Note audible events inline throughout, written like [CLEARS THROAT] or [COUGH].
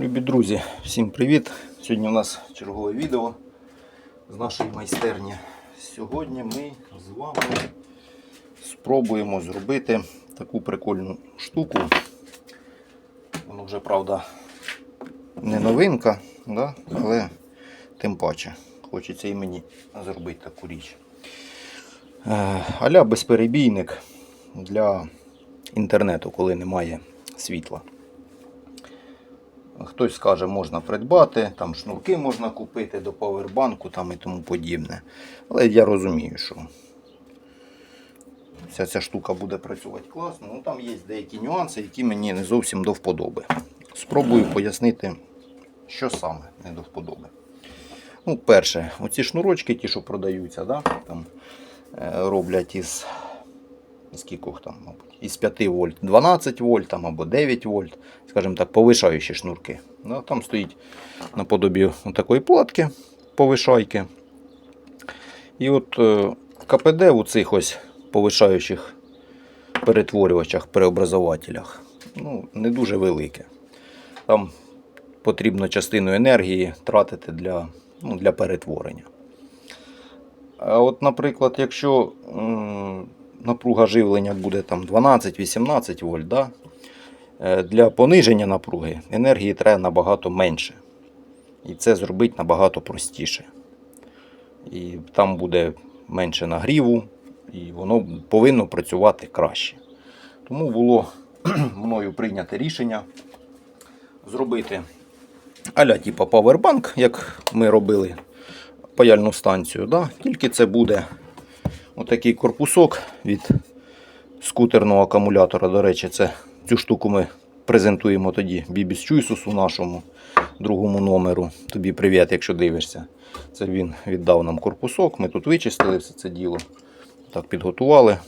Любі друзі, всім привіт! Сьогодні у нас чергове відео з нашої майстерні. Сьогодні ми з вами спробуємо зробити таку прикольну штуку. Воно вже, правда, не новинка, да? але тим паче хочеться і мені зробити таку річ. Е, Аля безперебійник для інтернету, коли немає світла. Хтось скаже, можна придбати, там шнурки можна купити до павербанку там і тому подібне. Але я розумію, що вся ця штука буде працювати класно. Ну там є деякі нюанси, які мені не зовсім до вподоби. Спробую пояснити, що саме не до вподоби. Ну, перше, оці шнурочки, ті, що продаються, да, там, е, роблять із скільки там, мабуть, із 5 вольт 12 вольт там, або 9 вольт, скажімо так, повишаючі шнурки. Ну, там стоїть наподобі такої платки повишайки. І от е, КПД у цих ось повишаючих перетворювачах, преобразователях ну, не дуже велике. Там потрібно частину енергії тратити для, ну, для перетворення. А от, наприклад, якщо напруга живлення буде там 12-18 вольт, да? е, для пониження напруги енергії треба набагато менше. І це зробити набагато простіше. І там буде менше нагріву, і воно повинно працювати краще. Тому було [CLEARS THROAT] мною прийнято рішення зробити аля типа павербанк, як ми робили паяльну станцію. Да? Тільки це буде отакий корпусок від скутерного акумулятора. До речі, це, цю штуку ми презентуємо тоді Бібіс Чуйсус у нашому другому номеру. Тобі привіт, якщо дивишся. Це він віддав нам корпусок. Ми тут вичистили все це діло. Так, підготували.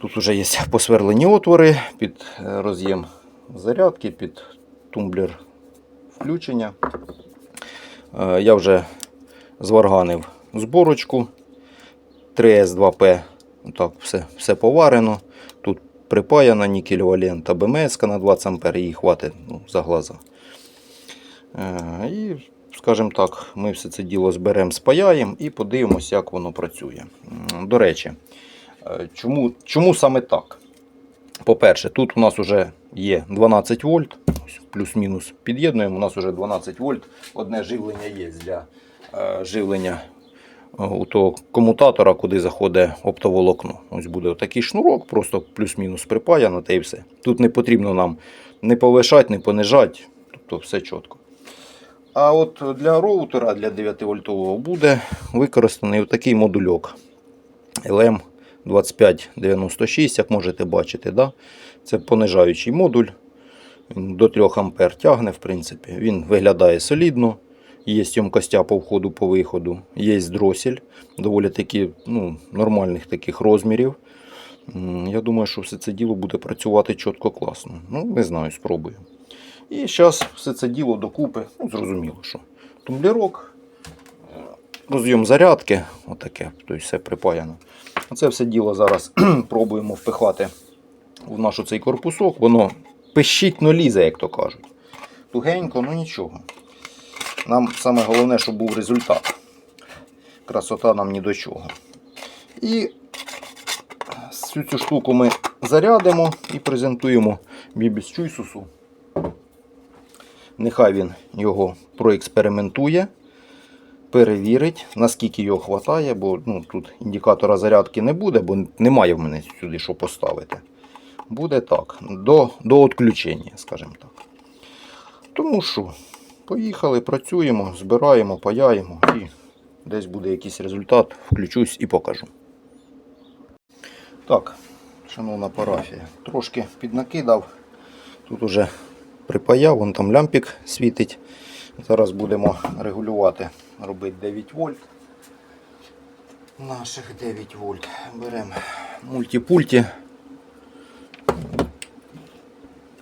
Тут вже є посверлені отвори під е, роз'єм зарядки, під тумблер включення. Е, Я вже зварганив зборочку 3С2П. Так, все, все поварено. Тут припаяна нікель-валент АБМС на 20 А, її хватить ну, за глаза. Е, І, скажімо так, ми все це діло зберемо, спаяємо і подивимося, як воно працює. До речі, е, чому, чому саме так? По-перше, тут у нас вже є 12 вольт, плюс-мінус під'єднуємо. У нас вже 12 вольт. Одне живлення є для е, живлення у того комутатора, куди заходить оптоволокно. Ось буде такий шнурок, просто плюс-мінус припаяно та і все. Тут не потрібно нам не повишати, не понижати, тобто все чітко. А от для роутера, для 9 вольтового буде використаний такий модульок LM 2596, як можете бачити. Да? Це понижаючий модуль. До 3 А тягне, в принципі. Він виглядає солідно. Є ємкостя по входу по виходу, є дросель доволі таки ну, нормальних таких розмірів. Я думаю, що все це діло буде працювати чітко класно. Ну, не знаю, спробую. І зараз все це діло докупи. Ну, зрозуміло, що тумблерок, е, розйом зарядки, отаке, тобто все припаяно. Це все діло зараз [CLEARS THROAT] пробуємо впихати в наш цей корпусок. Воно пищить, но лізе, як то кажуть. Тугенько, ну нічого. Нам саме головне, щоб був результат. Красота нам ні до чого. І всю цю штуку ми зарядимо і презентуємо Бібіс Чуйсусу. Нехай він його проекспериментує, перевірить, наскільки його вистачає, бо ну, тут індикатора зарядки не буде, бо немає в мене сюди що поставити. Буде так, до, до відключення, скажімо так. Тому що, поїхали, працюємо, збираємо, паяємо і десь буде якийсь результат, включусь і покажу. Так, шановна парафія, трошки піднакидав. Тут уже припаяв, вон там лямпік світить. Зараз будемо регулювати, робити 9 вольт. Наших 9 вольт. Беремо мультипульті.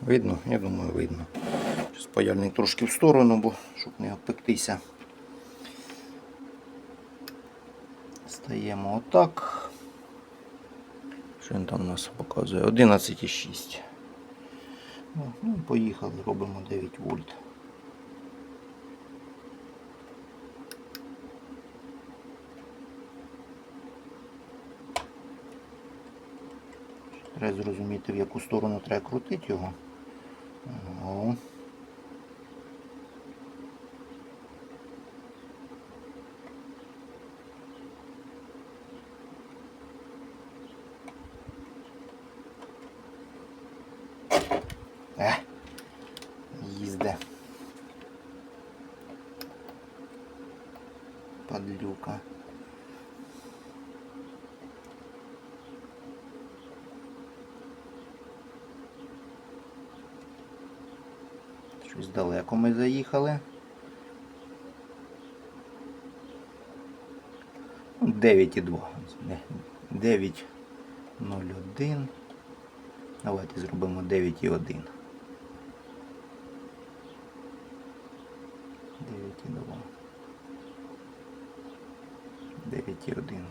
Видно? Я думаю, видно. Зараз паяльник трошки в сторону, бо щоб не обпектися. Стаємо отак. Що він там у нас показує? 11,6. Ну, поїхали, робимо 9 вольт. Треба зрозуміти, в яку сторону треба крутити його. О. Е, їзде. Падлюка. Щось далеко ми заїхали. 9,2. 9,01. Давайте зробимо 9,1. 9,2. Дев'ять і один.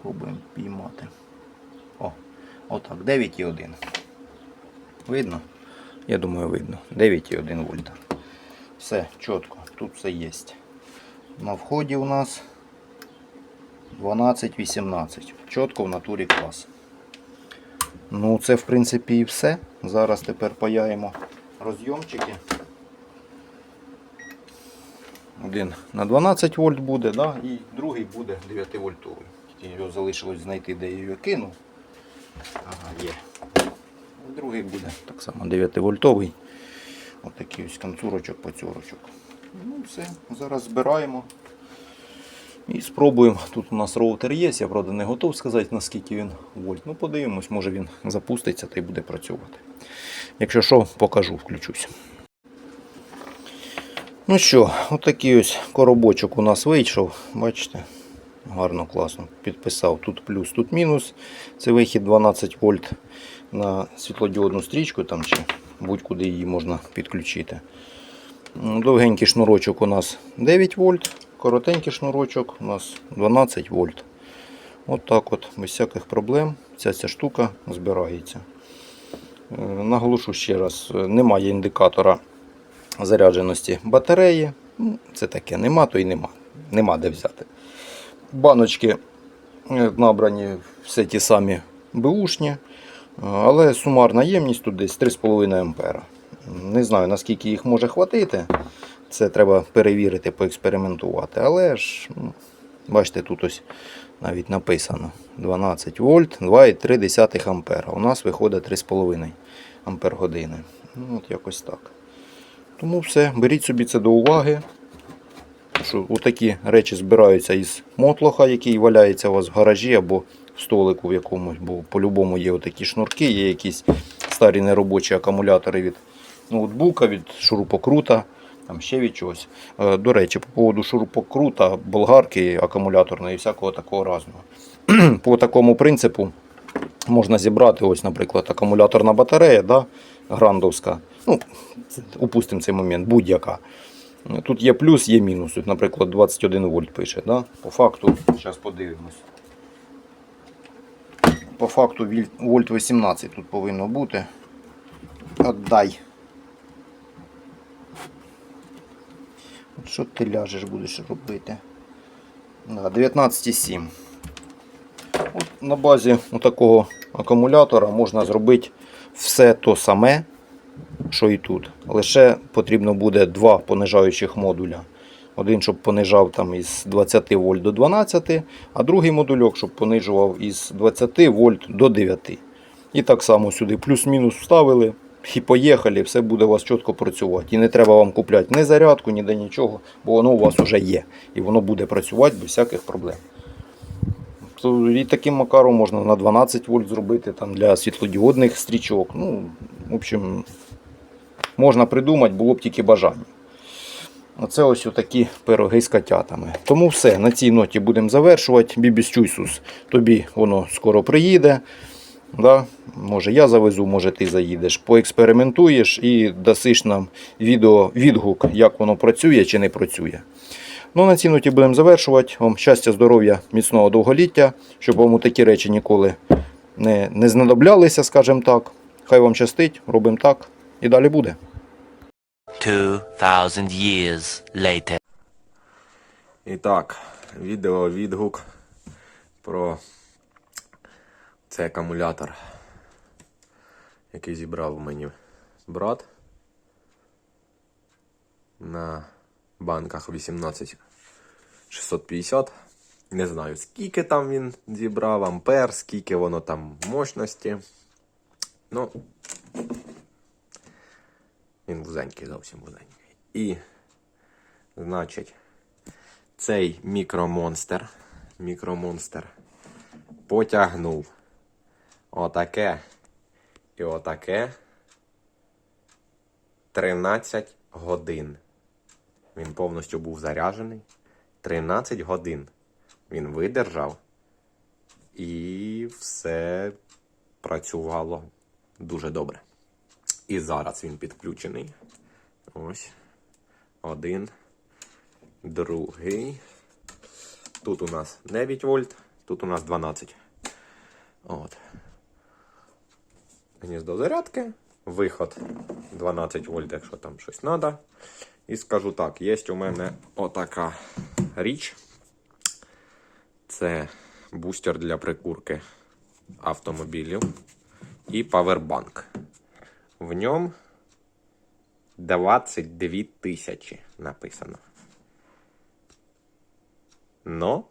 Зараз спробуємо піймати. О, отак, 9,1. Видно? Я думаю, видно. 9,1 вольта. Все, чітко, тут все є. На вході у нас 12-18. Чітко в натурі клас. Ну, це в принципі і все. Зараз тепер паяємо розйомчики. Один на 12 вольт буде, да? і другий буде 9 вольтовий. Його залишилось знайти, де я його кинув. Ага, є. Другий буде так само 9 вольтовий. Отакий ось концурочок, поцюрочок. Ну все, зараз збираємо. І спробуємо. Тут у нас роутер є, я правда не готов сказати наскільки він вольт. Ну подивимось, може він запуститься та й буде працювати. Якщо що, покажу, включусь. Ну що, отакий ось коробочок у нас вийшов. Бачите? Гарно, класно. Підписав. Тут плюс, тут мінус. Це вихід 12 вольт на світлодіодну стрічку там чи будь-куди її можна підключити. Довгенький шнурочок у нас 9 вольт, коротенький шнурочок у нас 12 вольт. От так от, без всяких проблем. Ця ця штука збирається. Е, Наголошу ще раз, е, немає індикатора зарядженості батареї. Ну, Це таке, нема, то й нема. Нема де взяти. Баночки е, набрані все ті самі бушні, е, але сумарна ємність тут десь 3,5 ампера. Не знаю наскільки їх може хватити. Це треба перевірити, поекспериментувати. Але ж, ну, бачите, тут ось навіть написано 12 вольт, 2,3 ампера. У нас виходить 3,5 ампер години. Ну, от якось так. Тому все, беріть собі це до уваги. Що такі речі збираються із мотлоха, який валяється у вас в гаражі або в столику в якомусь, бо по-любому є отакі шнурки, є якісь старі неробочі акумулятори від ноутбука, від шурупокрута, там ще від чогось. Е, До речі, по поводу шурупокрута, болгарки акумуляторної і всякого такого разного. [CLEARS THROAT] По такому принципу можна зібрати, ось, наприклад, акумуляторна батарея, да, грандовська. Ну, упустимо цей момент, будь-яка. Тут є плюс, є мінус. Тут, наприклад, 21 вольт пише. Да? По факту, зараз подивимось. По факту вольт 18 тут повинно бути. Отдай. От Що ти ляжеш будеш робити? Да, 19,7. От на базі такого акумулятора можна зробити все то саме, що і тут. Лише потрібно буде два понижаючих модуля. Один, щоб понижав там із 20 вольт до 12, а другий модульок, щоб понижував із 20 вольт до 9. І так само сюди плюс-мінус вставили і поїхали, все буде у вас чітко працювати. І не треба вам купляти ні зарядку, ніде нічого, бо воно у вас вже є. І воно буде працювати без всяких проблем. І таким макаром можна на 12 вольт зробити там, для світлодіодних стрічок. Ну, в общем, можна придумати, було б тільки бажання. Оце ось такі пироги з котятами. Тому все, на цій ноті будемо завершувати. Бібіс Чуйсус, тобі воно скоро приїде. Да? Може я завезу, може ти заїдеш, поекспериментуєш і дасиш нам відео відгук, як воно працює чи не працює. Ну, на цій ноті будемо завершувати. Вам щастя, здоров'я, міцного довголіття, щоб вам такі речі ніколи не, не знадоблялися, скажімо так. Хай вам щастить, робимо так. і далі буде. 2,000 years later. І так, відео відгук про цей акумулятор, який зібрав мені брат на банках 18650. Не знаю, скільки там він зібрав, ампер, скільки воно там мощності. Ну, він вузенький, зовсім вузенький. І, значить, цей мікромонстер, мікромонстер потягнув отаке і отаке 13 годин. Він повністю був заряджений. 13 годин він видержав. І все працювало дуже добре. І зараз він підключений. Ось. Один другий. Тут у нас 9 вольт, тут у нас 12. От. Гніздо зарядки, виход 12 вольт, якщо там щось треба. І скажу так, є у мене отака річ. Це бустер для прикурки автомобілів і павербанк. В ньому 22 тисячі написано. Но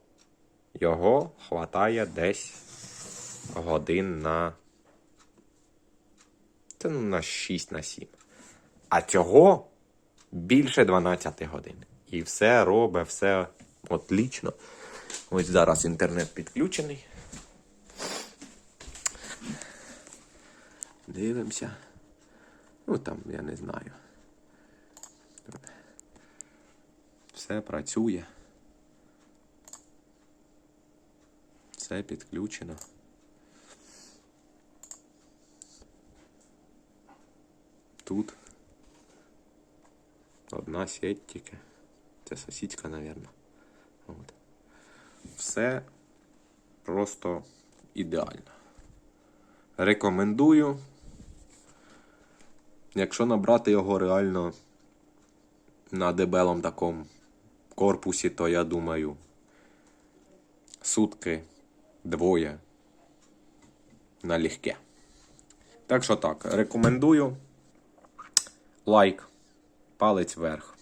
його хватає десь годин на. Це ну, на 6 на 7. А цього більше 12 годин. І все робить, все отлично. Ось зараз інтернет підключений. Дивимося. Ну там, я не знаю. Все працює. Все підключено. Тут одна сеть тільки. Це сусідська, мабуть. От. Все просто ідеально. Рекомендую. Якщо набрати його реально на дебелом такому корпусі, то я думаю, сутки двоє налегке. Так що так, рекомендую. Лайк, палець вверх.